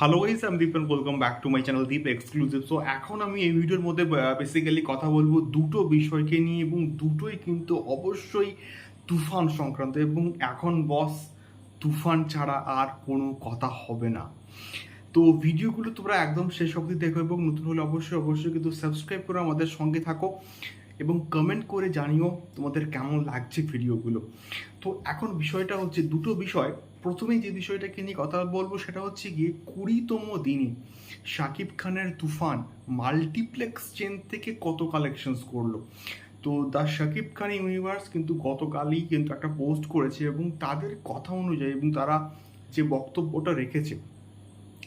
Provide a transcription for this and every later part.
Hello guys আমি Deep welcome back to my channel Deep exclusive so এখন আমি এই ভিডিওর মধ্যে বেসিক্যালি কথা বলব দুটো বিষয়কে নিয়ে এবং দুটোই কিন্তু অবশ্যই তুফান সংক্রান্ত এবং এখন বস তুফান ছাড়া আর কোনো কথা হবে না। তো ভিডিওগুলো তোমরা একদম শেষ অবধি দেখো এবং নতুন হলে অবশ্যই অবশ্যই কিন্তু সাবস্ক্রাইব করে আমাদের সঙ্গে থাকো। এবং কমেন্ট করে জানিও তোমাদের কেমন লাগছে ভিডিওগুলো তো এখন বিষয়টা হচ্ছে দুটো বিষয়। প্রথমে যে বিষয়টাকে নিয়ে কথা বলব সেটা হচ্ছে গিয়ে কুড়িতম দিনে শাকিব খানের তুফান মাল্টিপ্লেক্স চেন থেকে কত কালেকশনস করল? তো দ্য শাকিব খান ইউনিভার্স কিন্তু গতকালই কিন্তু একটা পোস্ট করেছে এবং তাদের কথা অনুযায়ী এবং তারা যে বক্তব্যটা রেখেছে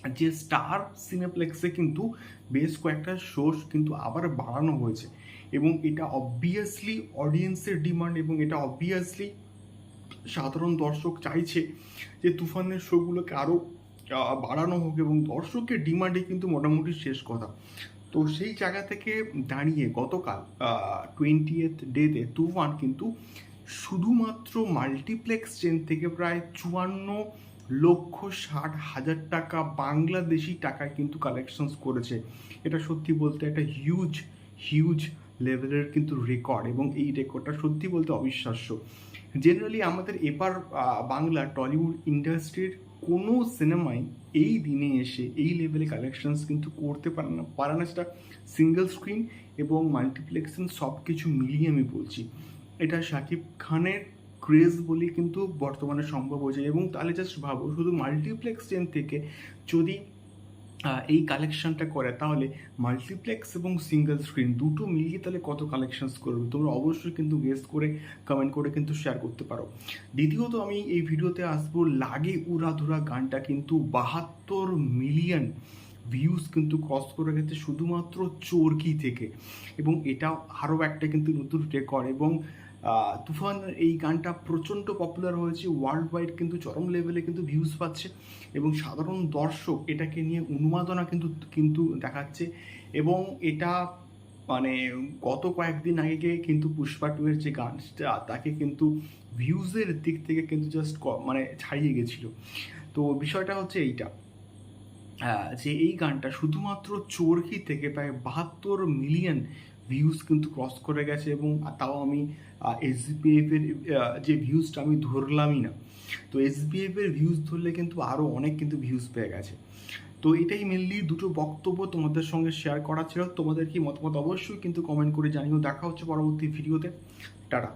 যে স্টার সিনেপ্লেক্সে কিন্তু বেশ কয়েকটা শোস কিন্তু আবার বাড়ানো হয়েছে। এবং এটা অবভিয়াসলি অডিয়েন্সের ডিমান্ড এবং এটা অবভিয়াসলি সাধারণ দর্শক চাইছে যে তুফানের শোগুলোকে আরও বাড়ানো হোক এবং দর্শকের ডিমান্ডে কিন্তু মোটামুটি শেষ কথা। তো সেই জায়গা থেকে দাঁড়িয়ে গতকাল টোয়েন্টি এথ ডেতে তুফান কিন্তু শুধুমাত্র মাল্টিপ্লেক্স চেন থেকে প্রায় চুয়ান্ন লক্ষ ষাট হাজার টাকা বাংলাদেশি টাকায় কিন্তু কালেকশনস করেছে। এটা সত্যি বলতে একটা হিউজ হিউজ লেভেলের কিন্তু রেকর্ড এবং এই রেকর্ডটা সত্যি বলতে অবিশ্বাস্য। জেনারেলি আমাদের এপার বাংলা টলিউড ইন্ডাস্ট্রির কোনো সিনেমাই এই দিনে এসে এই লেভেলে কালেকশনস কিন্তু করতে পারে না। পারে না সেটা সিঙ্গেল স্ক্রিন এবং মাল্টিপ্লেক্সন সব কিছু মিলিয়ে আমি বলছি। এটা শাকিব খানের ক্রেজ বলে কিন্তু বর্তমানে সম্ভব হয়েছে এবং তাহলে জাস্ট ভাবো, শুধু মাল্টিপ্লেক্স চেন থেকে যদি এই কালেকশনটা করে, তাহলে মাল্টিপ্লেক্স এবং সিঙ্গেল স্ক্রিন দুটো মিলিয়ে তাহলে কত কালেকশনস করবে? তোমরা অবশ্যই কিন্তু গেস্ট করে কমেন্ট করে কিন্তু শেয়ার করতে পারো। দ্বিতীয়ত আমি এই ভিডিওতে আসব, লাগে উড়াধুরা গানটা কিন্তু বাহাত্তর মিলিয়ন ভিউজ কিন্তু ক্রস করে গেছে শুধুমাত্র চোরকি থেকে। এবং এটা আরও একটা কিন্তু নতুন রেকর্ড এবং তুফান এই গানটা প্রচণ্ড পপুলার হয়েছে ওয়ার্ল্ড ওয়াইড কিন্তু চরম লেভেলে কিন্তু ভিউজ পাচ্ছে এবং সাধারণ দর্শক এটাকে নিয়ে উন্মাদনা কিন্তু কিন্তু দেখাচ্ছে এবং এটা মানে গত কয়েকদিন আগে কিন্তু পুষ্পা টু এর যে গানটা, তাকে কিন্তু ভিউজের দিক থেকে কিন্তু জাস্ট মানে ছাড়িয়ে গেছিল। তো বিষয়টা হচ্ছে এইটা যে এই গানটা শুধুমাত্র চোরকি থেকে প্রায় বাহাত্তর মিলিয়ন ভিউজ কিন্তু ক্রস করে গেছে এবং তাও আমি এসবিএফ এর আহ, যে ভিউজটা আমি ধরলামই না। তো এসবিএফ এর ভিউজ ধরলে কিন্তু আরও অনেক কিন্তু ভিউজ পেয়ে গেছে। তো এটাই মেনলি দুটো বক্তব্য তোমাদের সঙ্গে শেয়ার করা ছিল। তোমাদের কি মতামত অবশ্যই কিন্তু কমেন্ট করে জানিও। দেখা হচ্ছে পরবর্তী ভিডিওতে টাটা।